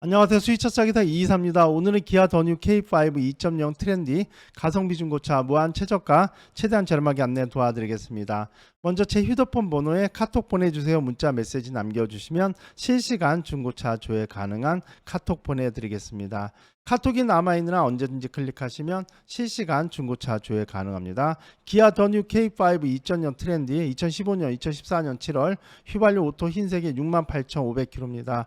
안녕하세요. 수위차 싸기사 이이사입니다. 오늘은 기아 더뉴 K5 2.0 트렌디 가성비 중고차 무한 최저가 최대한 저렴하게 안내 도와드리겠습니다. 먼저 제 휴대폰 번호에 카톡 보내주세요. 문자 메시지 남겨주시면 실시간 중고차 조회 가능한 카톡 보내드리겠습니다. 카톡이 남아있느라 언제든지 클릭하시면 실시간 중고차 조회 가능합니다. 기아 더뉴 K5 2.0 트렌디 2015년 2014년 7월 휘발유 오토 흰색의 68,500km입니다.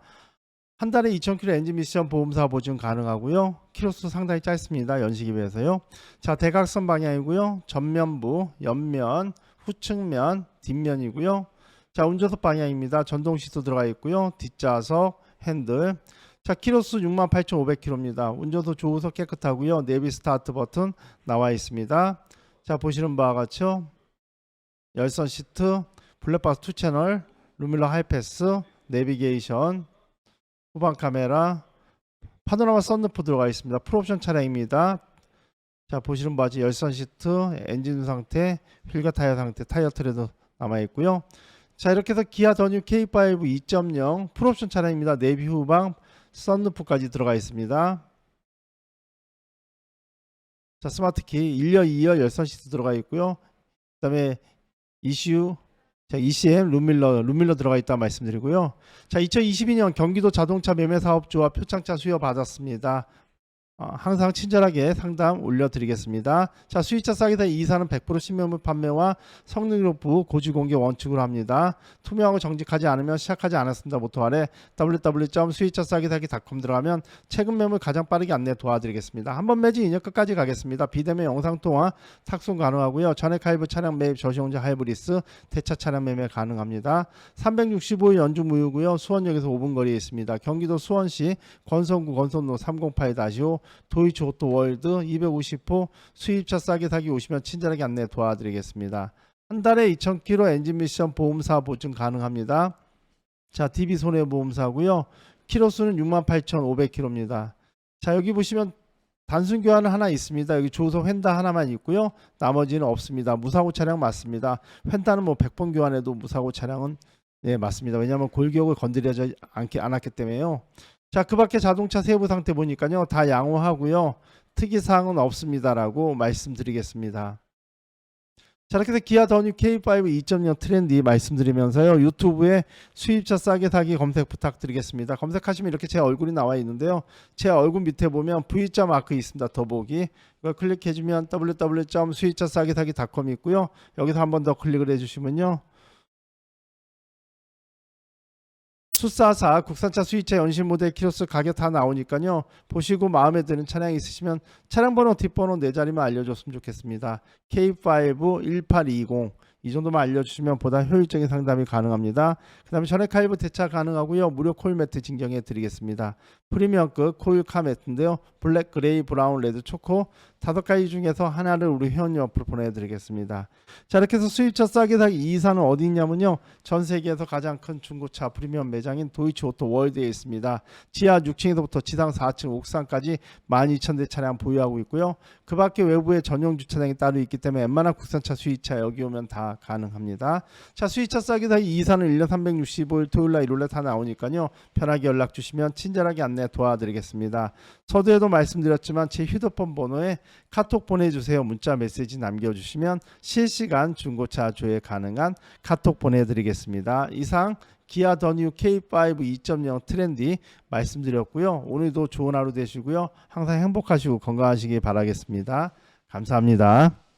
한 달에 2,000km 엔진 미션 보험사 보증 가능하고요. 키로수 상당히 짧습니다. 연식에 비해서요. 자, 대각선 방향이고요. 전면부, 옆면, 후측면, 뒷면이고요. 자, 운전석 방향입니다. 전동 시트 들어가 있고요. 뒷좌석, 핸들. 자, 키로수 68,500km입니다. 운전석 조우석 깨끗하고요. 내비 스타트 버튼 나와 있습니다. 자, 보시는 바와 같이요. 열선 시트, 블랙박스 2채널, 루밀러 하이패스, 내비게이션, 후방 카메라, 파노라마 썬루프 들어가 있습니다. 풀옵션 차량입니다. 자 보시는 바지 열선 시트, 엔진 상태, 휠과 타이어 상태, 타이어 트레도 남아 있고요. 자 이렇게 해서 기아 더뉴 K5 2.0 풀옵션 차량입니다. 내비 후방 썬루프까지 들어가 있습니다. 자 스마트키 1열 2열 열선 시트 들어가 있고요. 그 다음에 ECU 자, ECM 룸밀러 룸밀러 들어가 있다 말씀드리고요. 자, 2022년 경기도 자동차 매매 사업주와 표창장 수여 받았습니다. 어, 항상 친절하게 상담 올려드리겠습니다. 자, 수익차 싸기사 이사는 100% 신명물 판매와 성능 높부 고지 공개 원칙으로 합니다. 투명하고 정직하지 않으면 시작하지 않았습니다. 모토 아래 www.수익차 싸기사기.com 들어가면 최근 매물 가장 빠르게 안내 도와드리겠습니다. 한 번 매진 2년 끝까지 가겠습니다. 비대면 영상 통화 탁송 가능하고요. 전액 하이브 차량 매입 저시용자 하이브리스 대차 차량 매매 가능합니다. 365일 연중 무휴고요. 수원역에서 5분 거리에 있습니다. 경기도 수원시 권선구 권선로 308-5 도이치 오토 월드 250호 수입차 싸게 사기 오시면 친절하게 안내 도와드리겠습니다. 한 달에 2,000km 엔진 미션 보험사 보증 가능합니다. 자, DB 손해보험사고요. 키로수는 68,500km입니다. 자, 여기 보시면 단순 교환은 하나 있습니다. 여기 조소 휀다 하나만 있고요. 나머지는 없습니다. 무사고 차량 맞습니다. 휀다는 뭐 100번 교환해도 무사고 차량은 네, 맞습니다. 왜냐하면 골격을 건드려지 않게 않았기 때문에요. 자, 그 밖에 자동차 세부 상태 보니까요. 다 양호하고요. 특이사항은 없습니다라고 말씀드리겠습니다. 자, 이렇게 해서 기아 더뉴 K5 2.0 트렌디 말씀드리면서요. 유튜브에 수입차 싸게 사기 검색 부탁드리겠습니다. 검색하시면 이렇게 제 얼굴이 나와 있는데요. 제 얼굴 밑에 보면 V자 마크 있습니다. 더보기. 이걸 클릭해주면 www.수입차 싸게 사기.com 있고요. 여기서 한 번 더 클릭을 해주시면요. 수사사 국산차 수입차 연신 모델 키로수 가격 다 나오니까요. 보시고 마음에 드는 차량 있으시면 차량 번호 뒷번호 네 자리만 알려줬으면 좋겠습니다. K5 1820 이 정도만 알려주시면 보다 효율적인 상담이 가능합니다. 그 다음에 전액 할부 대차 가능하고요. 무료 코일 매트 진경해 드리겠습니다. 프리미엄급 코일 카 매트인데요. 블랙, 그레이, 브라운, 레드, 초코 다섯 가지 중에서 하나를 우리 회원님 앞으로 보내드리겠습니다. 자 이렇게 해서 수입차 싸게 사기 이 이사는 어디 있냐면요. 전 세계에서 가장 큰 중고차 프리미엄 매장인 도이치 오토 월드에 있습니다. 지하 6층에서부터 지상 4층 옥상까지 12,000대 차량 보유하고 있고요. 그 밖에 외부에 전용 주차장이 따로 있기 때문에 웬만한 국산차 수입차 여기 오면 다 가능합니다. 자 수입차 싸게 사기 이 이사는 1년 365일 토요일 날 일요일 날 다 나오니까요. 편하게 연락 주시면 친절하게 안내 도와드리겠습니다. 서두에도 말씀드렸지만 제 휴대폰 번호에 카톡 보내주세요. 문자 메시지 남겨주시면 실시간 중고차 조회 가능한 카톡 보내드리겠습니다. 이상 기아 더뉴 K5 2.0 트렌디 말씀드렸고요. 오늘도 좋은 하루 되시고요. 항상 행복하시고 건강하시기 바라겠습니다. 감사합니다.